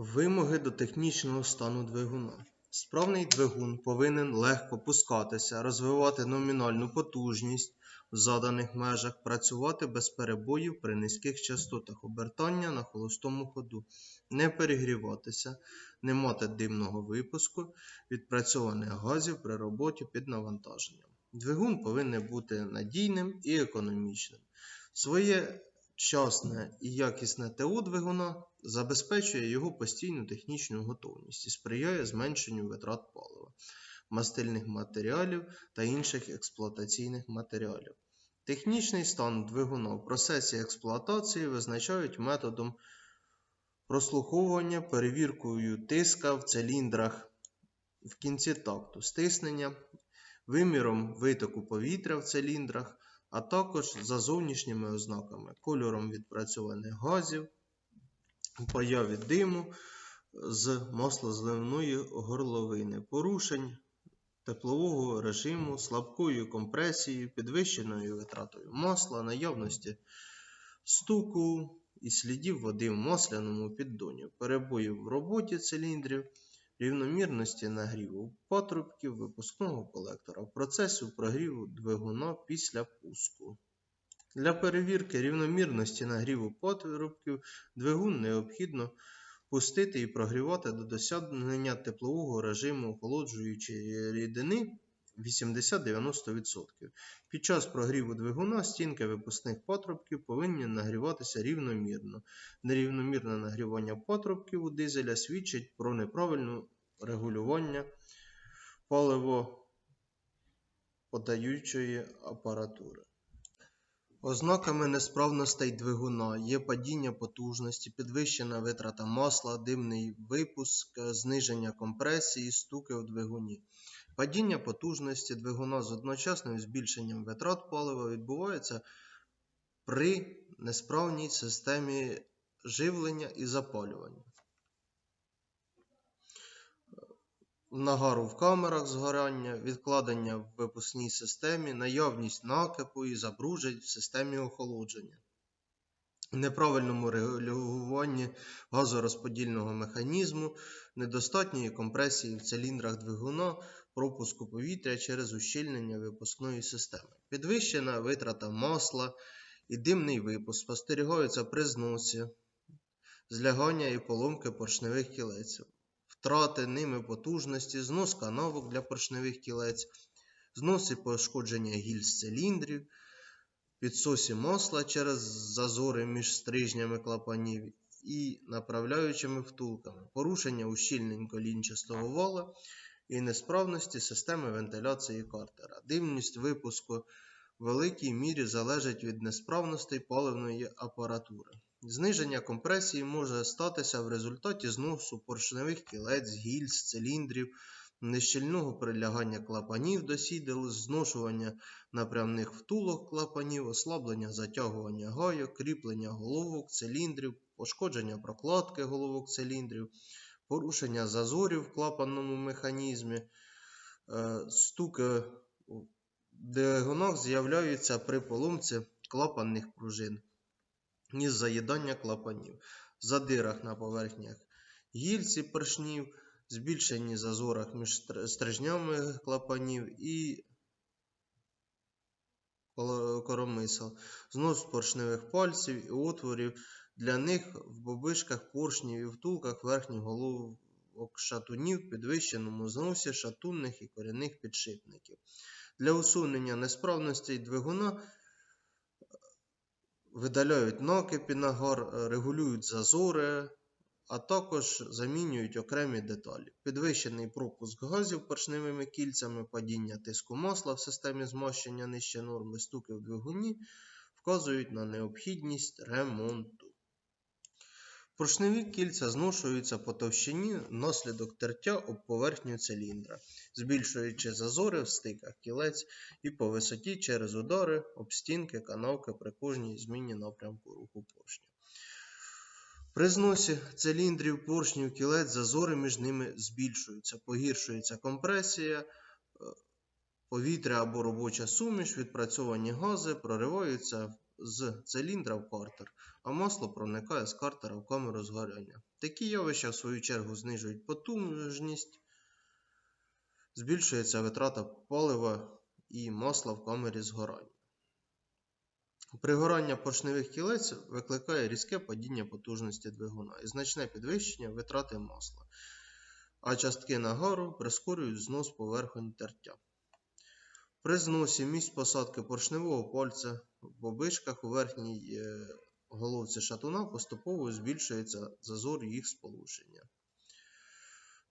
Вимоги до технічного стану двигуна. Справний двигун повинен легко пускатися, розвивати номінальну потужність в заданих межах, працювати без перебоїв при низьких частотах обертання на холостому ходу, не перегріватися, не мати димного випуску, відпрацьованих газів при роботі під навантаженням. Двигун повинен бути надійним і економічним. Своє Вчасне і якісне ТО двигуна забезпечує його постійну технічну готовність і сприяє зменшенню витрат палива, мастильних матеріалів та інших експлуатаційних матеріалів. Технічний стан двигуна в процесі експлуатації визначають методом прослуховування, перевіркою тиска в циліндрах в кінці такту, стиснення, виміром витоку повітря в циліндрах а також за зовнішніми ознаками, кольором відпрацьованих газів, появі диму з маслозливної горловини, порушень теплового режиму, слабкою компресією, підвищеною витратою масла, наявності стуку і слідів води в масляному піддоні, перебоїв в роботі циліндрів, рівномірності нагріву патрубків випускного колектора, процесу прогріву двигуна після пуску. Для перевірки рівномірності нагріву патрубків двигун необхідно пустити і прогрівати до досягнення теплового режиму охолоджуючої рідини 80-90%. Під час прогріву двигуна стінки випускних патрубків повинні нагріватися рівномірно. Нерівномірне нагрівання патрубків у дизеля свідчить про неправильне регулювання паливоподаючої апаратури. Ознаками несправностей двигуна є падіння потужності, підвищена витрата масла, димний випуск, зниження компресії, стуки у двигуні. Падіння потужності двигуна з одночасним збільшенням витрат палива відбувається при несправній системі живлення і запалювання. Нагару в камерах згорання, відкладення в випускній системі, наявність накипу і забружень в системі охолодження, неправильному регулюванні газорозподільного механізму, недостатньої компресії в циліндрах двигуна, пропуску повітря через ущільнення випускної системи, підвищена витрата масла і димний випуск спостерігаються при зносі, злягання і поломки поршневих кілець втрати ними потужності, знос канавок для поршневих кілець, знос і пошкодження гільз циліндрів, підсосі масла через зазори між стрижнями клапанів і направляючими втулками, порушення ущільнень колінчастого вала і несправності системи вентиляції картера. Димність випуску в великій мірі залежить від несправностей паливної апаратури. Зниження компресії може статися в результаті зносу поршневих кілець, гільз, циліндрів, нещільного прилягання клапанів до сідел, зношування напрямних втулок клапанів, ослаблення затягування гайок, кріплення головок, циліндрів, пошкодження прокладки головок циліндрів, порушення зазорів в клапанному механізмі, е, стуки в двигунах з'являються при поломці клапанних пружин із заїдання клапанів, задирах на поверхнях гільці поршнів, збільшенні зазорах між стрижнями клапанів і коромисел, знос поршневих пальців і отворів для них в бобишках поршнів і втулках верхніх головок шатунів, підвищеному зносі шатунних і корінних підшипників. Для усунення несправностей двигуна видаляють накипі нагар, регулюють зазори, а також замінюють окремі деталі. Підвищений пропуск газів поршневими кільцями, падіння тиску масла в системі змащення нижче норми, стуки в двигуні вказують на необхідність ремонту. Поршневі кільця зношуються по товщині внаслідок тертя об поверхню циліндра, збільшуючи зазори в стиках кілець і по висоті через удари об стінки канавки при кожній зміні напрямку руху поршня. При зносі циліндрів поршнів кілець зазори між ними збільшуються, погіршується компресія, е, повітря або робоча суміш, відпрацьовані гази прориваються з циліндра в картер, а масло проникає з картера в камеру згоряння. Такі явища, в свою чергу, знижують потужність, збільшується витрата палива і масла в камері згорання. Пригорання поршневих кілець викликає різке падіння потужності двигуна і значне підвищення витрати масла, а частки нагару прискорюють знос поверхонь тертя. При зносі місць посадки поршневого пальця в обичках у верхній е, головці шатуна поступово збільшується зазор їх сполучення.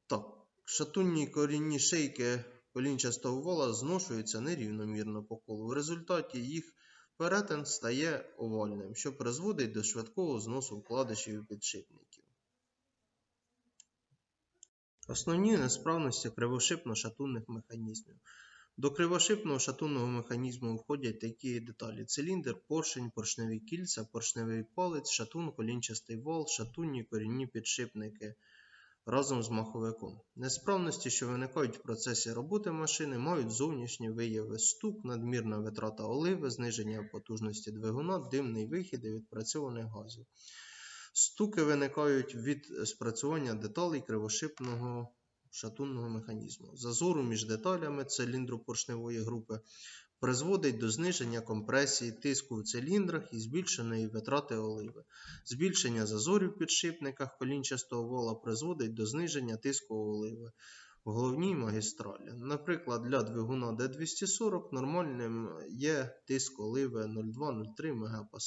Так, шатунні корінні шийки колінчастого вала зношуються нерівномірно по колу. В результаті їх перетин стає овальним, що призводить до швидкого зносу вкладишів і підшипників. Основні несправності кривошипно-шатунних механізмів. До кривошипного шатунного механізму входять такі деталі: циліндр, поршень, поршневі кільця, поршневий палець, шатун, колінчастий вал, шатунні корінні підшипники разом з маховиком. Несправності, що виникають в процесі роботи машини, мають зовнішні вияви стук, надмірна витрата оливи, зниження потужності двигуна, димний вихід і відпрацьованих газів. Стуки виникають від спрацювання деталей кривошипного шатунного механізму. Зазору між деталями циліндру поршневої групи призводить до зниження компресії тиску в циліндрах і збільшеної витрати оливи. Збільшення зазорів в підшипниках колінчастого вола призводить до зниження тиску оливи в головній магістралі. Наприклад, для двигуна D240 нормальним є тиск оливи 0,2-0,3 МПа.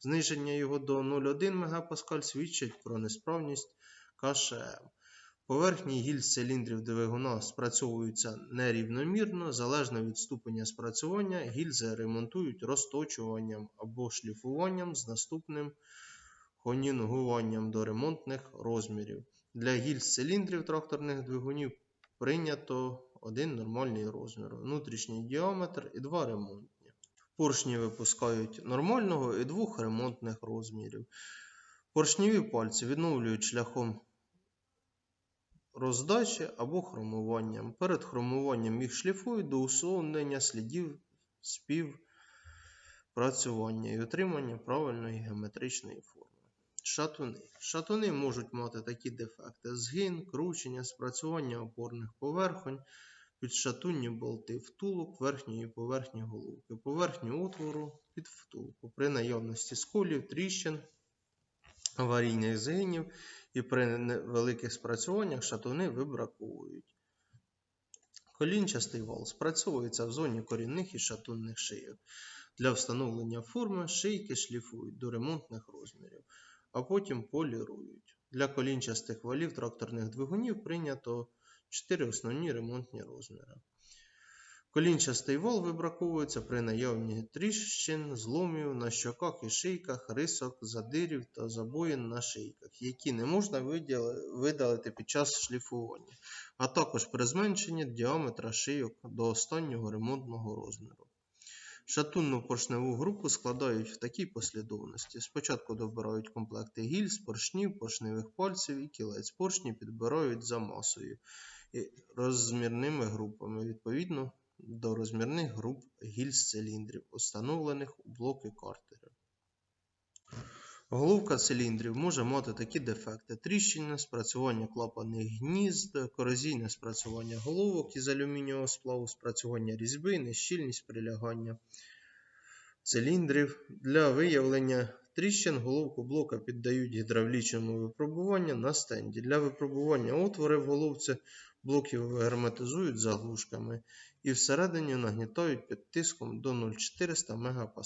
Зниження його до 0,1 МПа свідчить про несправність КШМ. Поверхні гільз циліндрів двигуна спрацьовуються нерівномірно, залежно від ступеня спрацювання, гільзи ремонтують розточуванням або шліфуванням з наступним хонінгуванням до ремонтних розмірів. Для гільз циліндрів тракторних двигунів прийнято один нормальний розмір, внутрішній діаметр і два ремонтні. Поршні випускають нормального і двох ремонтних розмірів. Поршневі пальці відновлюють шляхом роздачі або хромуванням. Перед хромуванням їх шліфують до усунення слідів співпрацювання і отримання правильної геометричної форми. Шатуни. Шатуни можуть мати такі дефекти: згин, кручення, спрацювання опорних поверхонь, підшатунні болти, втулок верхньої поверхні головки, поверхню отвору під втулку. При наявності сколів, тріщин, аварійних згинів і при великих спрацюваннях шатуни вибраковують. Колінчастий вал спрацьовується в зоні корінних і шатунних шийок. Для встановлення форми шийки шліфують до ремонтних розмірів, а потім полірують. Для колінчастих валів тракторних двигунів прийнято 4 основні ремонтні розміри. Колінчастий вал вибраковується при наявні тріщин, зломів на щоках і шийках, рисок, задирів та забоїн на шийках, які не можна видалити під час шліфування, а також при зменшенні діаметра шийок до останнього ремонтного розміру. Шатунну поршневу групу складають в такій послідовності. Спочатку добирають комплекти гільз, поршнів, поршневих пальців і кілець. Поршні підбирають за масою і розмірними групами. Відповідно, до розмірних груп гільз циліндрів, установлених у блоки картера. Головка циліндрів може мати такі дефекти: тріщини, спрацювання клапанних гнізд, корозійне спрацювання головок із алюмінієвого сплаву, спрацювання різьби, нещільність прилягання циліндрів. Для виявлення тріщин головку блока піддають гідравлічному випробуванню на стенді. Для випробування отвори в головці блоків герметизують заглушками і всередині нагнітають під тиском до 0,400 МПа.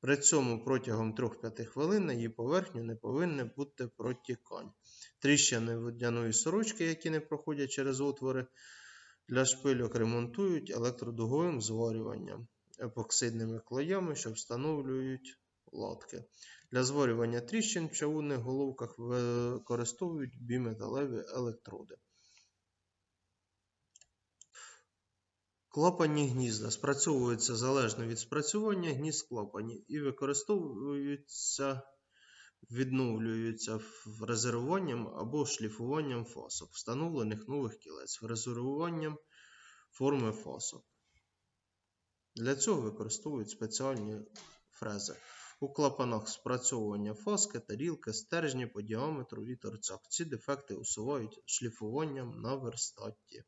При цьому протягом 3-5 хвилин на її поверхню не повинне бути протікань. Тріщини водяної сорочки, які не проходять через отвори для шпильок, ремонтують електродуговим зварюванням, епоксидними клеями, що встановлюють латки. Для зварювання тріщин в чавунних головках використовують біметалеві електроди. Клапанні гнізда спрацьовуються залежно від спрацювання гнізд клапанів і використовуються, відновлюються резервуванням або шліфуванням фасок, встановлених нових кілець, резервуванням форми фасок. Для цього використовують спеціальні фрези. У клапанах спрацьовування фаски, тарілки, стержні по діаметру і торцях. Ці дефекти усувають шліфуванням на верстаті.